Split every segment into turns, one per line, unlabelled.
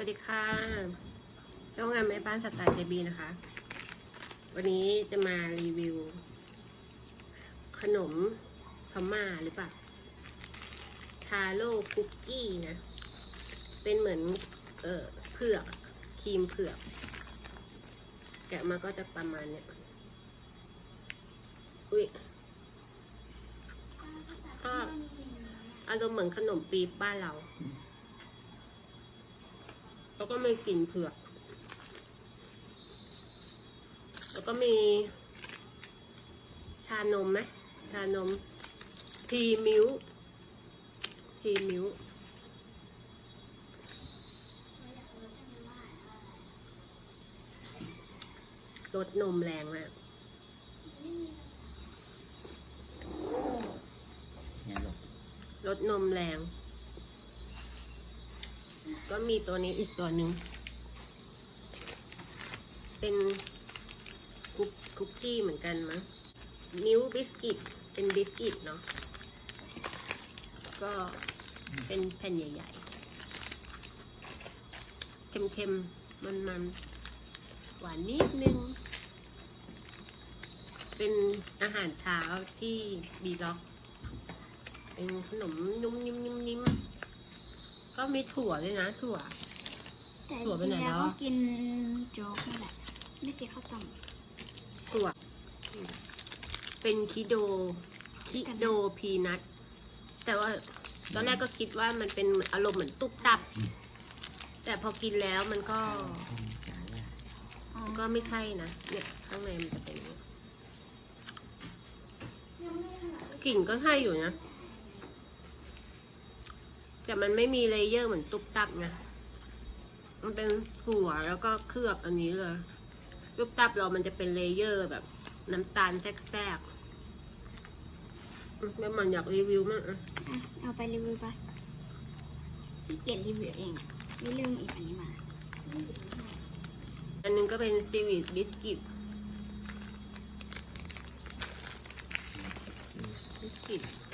วัสดีค่ะช่องงานแม่บ้านสไตล์เจบีนะคะ วันนี้จะมารีวิว ขนมพม่าหรือเปล่า ทาโร่คุกกี้นะ เป็นเหมือน เออเผือกอะครีมเผือก แกะมาก็จะประมาณเนี้ย อุ้ยก็อารมณ์เหมือนขนมปี๊บบ้านเรา แล้วก็มีกลิ่นเผือก แล้วก็มี ชานมไหมชานม ทีมิวทีมิวรสนมแรงมาก
เนี่ยลูก
รสนมแรง ก็มีตัวนี้อีกตัวหนึ่ง เป็นคุกคุกกี้เหมือนกันมั้งนิ้วบิสกิต เป็นบิสกิตเนาะ ก็เป็นแผ่นใหญ่ๆ เค็มๆ มันๆ หวานนิดนึง เป็นอาหารเช้าที่บีล็อก เป็นขนมนุ่มนิ่มนิ่มนิ่ม ก็มีถั่วด้วยนะถั่ว
แต่
ถั่วไปไหน
จริงๆ
แล้ว
ก็
อะ
กินโจ๊กนั่นแหละไม่ใช่ข้าวต้ม
ถั่วเป็นคิโดคิโดพีนัทแต่ว่าตอนแรกก็คิดว่ามันเป็นอารมณ์เหมือนตุบตับ แต่พอกินแล้วมันก็
จ๋าละ
อ๋อ
ก็ไม่ใช่นะ เนี่ยข้างในมันจะเป็นอย่างนี้กลิ่นก็ให้อยู่นะ แต่มันไม่มีเลเยอร์เหมือนตุบตับไงมันเป็นหัวแล้วก็เคลือบอันนี้เลยตุบตับเรามันจะเป็นเลเยอร์แบบ น้ำตาลแทรกๆอืมแม่มันอยากรีวิวมากอะ
อะเอาไปรีวิวไปขี้เกียจรีวิวเองนี่ลืมอีกอันนี้มา
อันนึงก็เป็นซีวิตบิสกิตบิสกิตอืม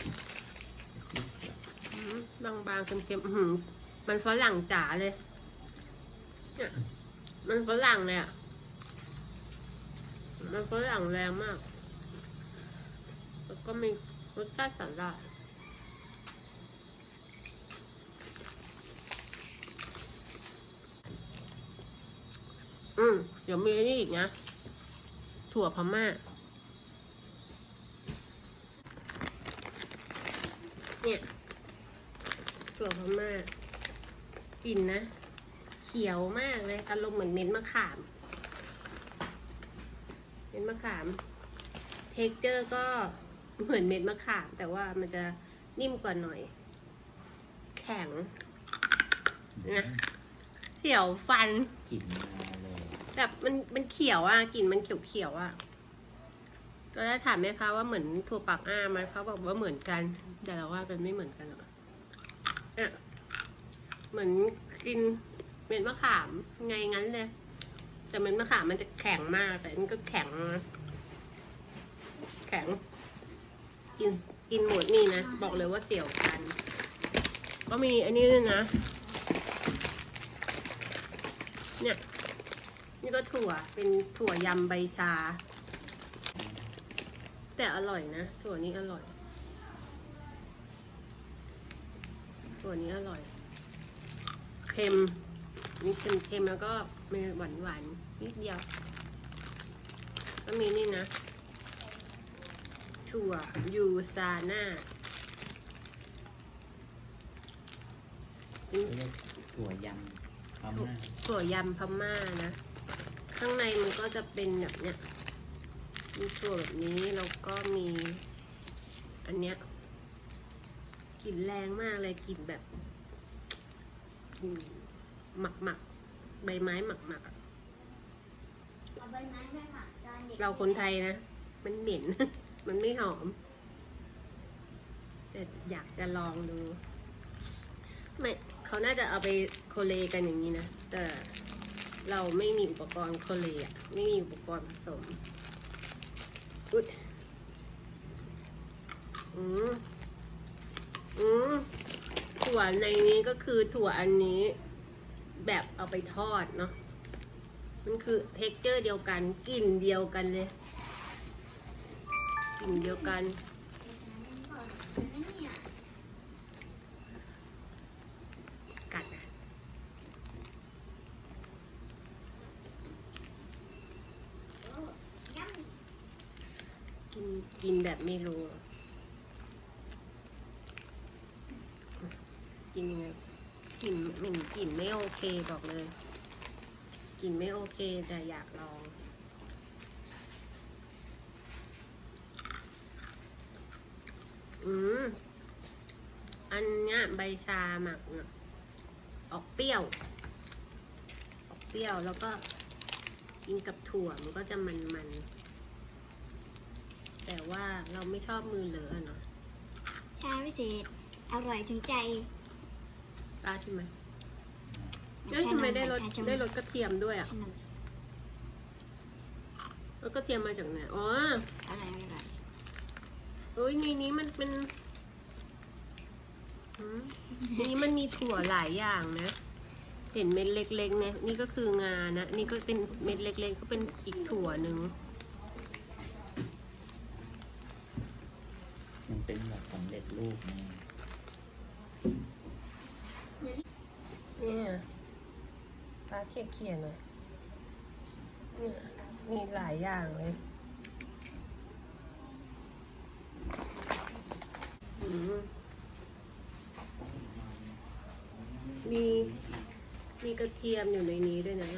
บางๆเค็มๆอื้อหือมันฝรั่งจ๋าเลยเนี่ยมันฝรั่งเลยอะ มันฝรั่งแรงมาก แล้วก็มีรสชาติสาหร่าอืมเดี๋ยวมีอันนี้อีกนะ ถั่วพม่า เนี่ย ถั่วพม่ากลิ่นนะ เขียวมากเลย อารมณ์เหมือนเม็ดมะขาม เม็ดมะขาม เทคเจอร์ก็เหมือนเม็ดมะขาม แต่ว่ามันจะนิ่มกว่าหน่อย แข็งนะเขียวฟัน
กลิ่นมาเลย
แบบมันมันเขียวอะกลิ่นมันเขียวเขียวๆอะก็ได้ถามแม่ค้าว่าเหมือนถั่วปักอ้าไหมเขาบอกว่าเหมือนกัน แต่เราว่ามันไม่เหมือนกันหรอก อะเหมือนกินเม็ดมะขามไงงั้นเลย แต่เม็ดมะขามมันจะแข็งมาก แต่อันนี่ก็แข็ง แข็ง กินกินหมดนี่นะ บอกเลยว่าเสี่ยวกัน ก็มีอันนี้ด้วยนะ เนี่ย นี่ก็ถั่วเป็นถั่วยำใบชา แต่อร่อยนะ ถั่วนี้อร่อย ถั่วนี้อร่อย เค็มมีเค็มๆแล้วก็มีหวานหวานๆนิดเดียว ก็มีนี่นะ ถั่วยูซาน่า
เรียกถั่วยำพม่า
ถั่วยำพม่านะ ข้างในมันก็จะเป็นแบบเนี้ยมีถั่วแบบนี้แล้วก็มี อันเนี้ย กลิ่นแรงมากเลยกลิ่นแบบอืมหมักหมักๆใบไม้หมักหมักๆอะ
เอาใบไม้ไม่ค่ะจานเด็ก
เราคนไทยนะ มันเหม็น มันไม่หอม แต่อยากจะลองดู ไม่ เขาน่าจะเอาไปโคเลกันอย่างนี้นะ แต่เราไม่มีอุปกรณ์โคเลอะไม่มีอุปกรณ์ผสม อุ๊ยอืม อืมถั่วในนี้ก็คือถั่วอันนี้ แบบเอาไปทอดเนาะมันคือเท็กเจอร์เดียวกันกลิ่นเดียวกันเลยกลิ่นเดียวกัน กัดอะกินกินแบบไม่รู้อะ กินยังไงกลิ่นเหม็นกลิ่นไม่โอเคบอกเลย กลิ่นไม่โอเคแต่อยากลอง อืม อันเนี้ยใบชาหมักเนี่ยออกเปรี้ยว ออกเปรี้ยวแล้วก็กินกับถั่วมันก็จะมันๆ แต่ว่าเราไม่ชอบมือเลอะอะเนาะ
ชาพิเศษ อร่อยถึงใจ
ป้าใช่ไหมเอ้ยทำไมได้รสได้รสกระเทียมด้วยอะ
ขนม
รสกระเทียมมาจากไหนอ๋อ
อร่อยอร่อย
เอ้ยในนี้มันเป็นหืมในนี้มันมีถั่วหลายอย่างนะ เห็นเม็ดเล็กๆเนี่ยนี่ก็คืองานะ นี่ก็เป็นเม็ดเล็กๆ ก็เป็นอีกถั่วหนึ่ง
มันเป็นแบบสำเร็จรูปไง
เนี่ยป้าเขียนเขียนหน่อยเนี่ยมีหลายอย่างเลยอืมมีมีกระเทียมอยู่ในนี้ด้วยนะ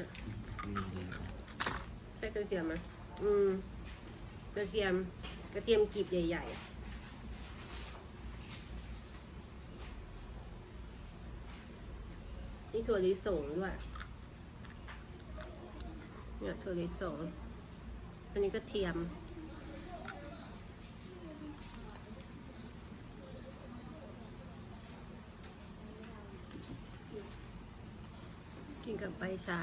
วีดีโอ
ใช่กระเทียมไหมอืม กระเทียม กระเทียมกลีบใหญ่ ๆ นี่ถั่วลิสงด้วยเนี่ยถั่วลิสง อันนี้กระเทียม กินกับใบชา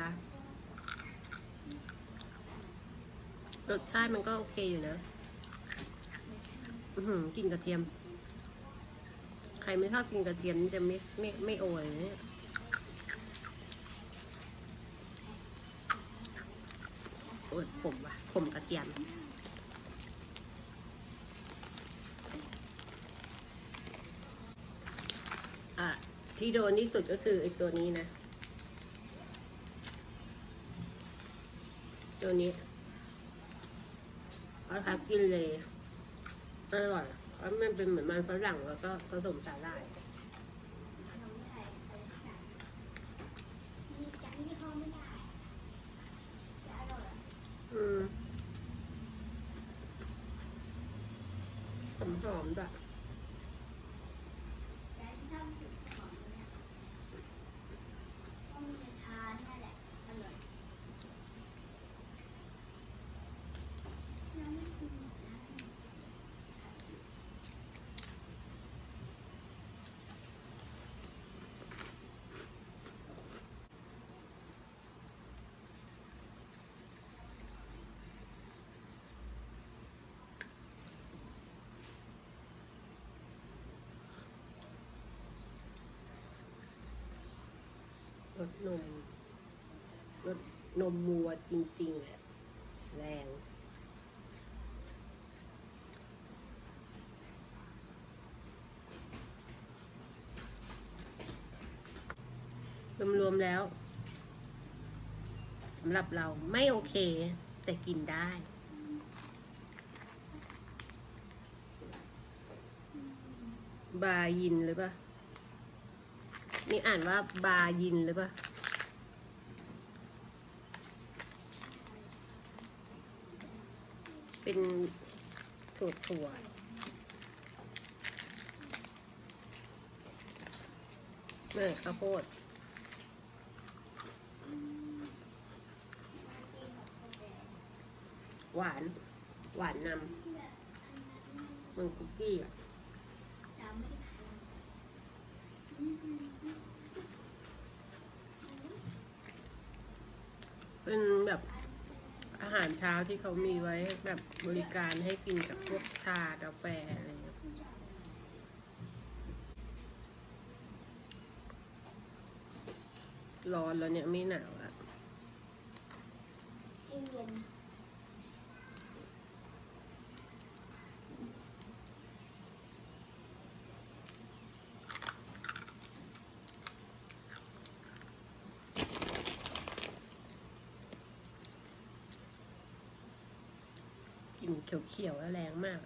รสชาติมันก็โอเคอยู่นะอือหือกินกระเทียม ใครไม่ชอบกินกระเทียมจะไม่ไม่ไม่โอยเนี่ย โอ้ยผมว่ะผมกระเทียมอะที่โดนที่สุดก็คือตัวนี้นะ ตัวนี้เอาทักกินเลยอร่อยเพราะมันเป็นเหมือนมันฝรั่งแล้วก็ผสมสาหร่าย อืมหอมหอมๆด้วย รสนมรสนมวัวจริงๆแหละแรงรวมๆแล้วสำหรับเราไม่โอเค แต่กินได้ บายินหรือเปล่า นี่อ่านว่าบายินหรือเปล่า เป็นถั่วถั่วเมื่อข้าวโพดหวาน หวานนำมันคุกกี้อะ เป็นแบบอาหารเช้าที่เขามีไว้แบบบริการให้กินกับพวกชากาแฟอะไรเงี้ยร้อนแล้วเนี่ยไม่หนาวอะ
เย็น
กลิ่น เขียวๆแล้วแรงมาก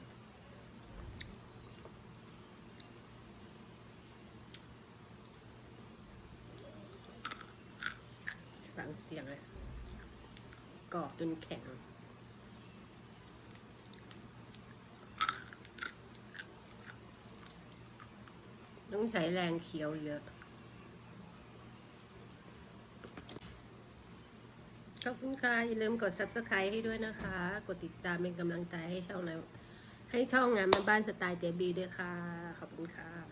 ฟังเสียงเลยกรอบจนแข็งต้องใช้แรงเคี้ยวเยอะ ขอบคุณค่ะ อย่าลืมกด subscribe ให้ด้วยนะคะ กดติดตามเป็นกำลังใจให้ช่องนะให้ช่องงานบ้านสไตล์เจบีด้วยค่ะ ขอบคุณค่ะ